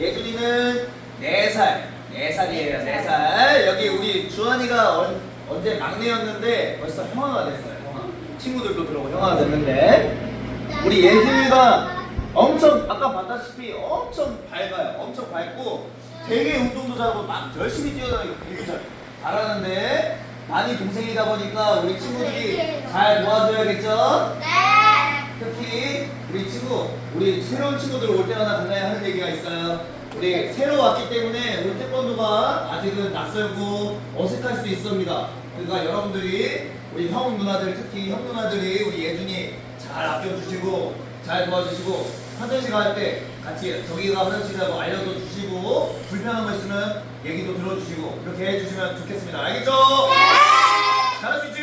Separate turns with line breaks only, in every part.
예준이는 4살. 4살이에요, 4살. 여기 우리 주환이가 언, 언제 막내였는데 벌써 형아가 됐어요, 형아. 친구들도 들어오고 형아가 됐는데. 우리 예준이가 엄청, 아까 봤다시피 엄청 밝아요. 엄청 밝고 되게 운동도 잘하고 막 열심히 뛰어다니고 되게 잘, 잘하는데 많이 동생이다 보니까 우리 친구들이 잘 도와줘야겠죠? 특히 우리 친구, 우리 새로운 친구들 올 때마다 간단히 하는 얘기가 있어요. 우리 새로 왔기 때문에 우리 태권도가 아직은 낯설고 어색할 수 있습니다. 그러니까 여러분들이 우리 형 누나들 특히 형 누나들이 우리 예준이 잘 아껴주시고 잘 도와주시고 화장실 갈 때 같이 저기가 화장실이라고 알려도 주시고 불편한 거 있으면 얘기도 들어주시고 그렇게 해주시면 좋겠습니다. 알겠죠? 잘할 수 있지?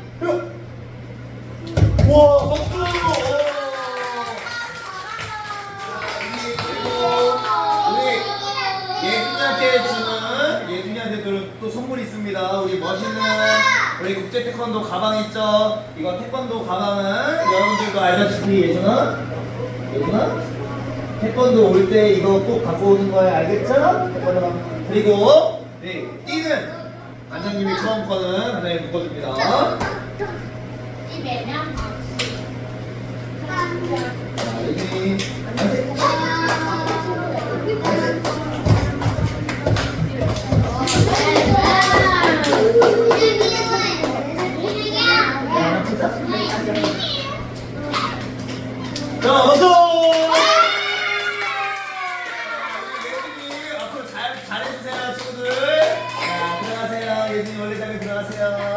와 박수! 우리 예준이한테 주는 예준이한테 주는 또 선물이 있습니다. 우리 멋있는 우리 국제 태권도 가방 있죠? 이거 태권도 가방은 여러분들도 알다시피 예준아 예준아 태권도 올 때 이거 꼭 갖고 오는 거예요. 알겠죠? 태권도 가방. 그리고 네 띠는 관장님이 처음 거는 관장님 묶어줍니다. 친구들. 자, 들어가세요. 예준이 원래 자리 들어가세요.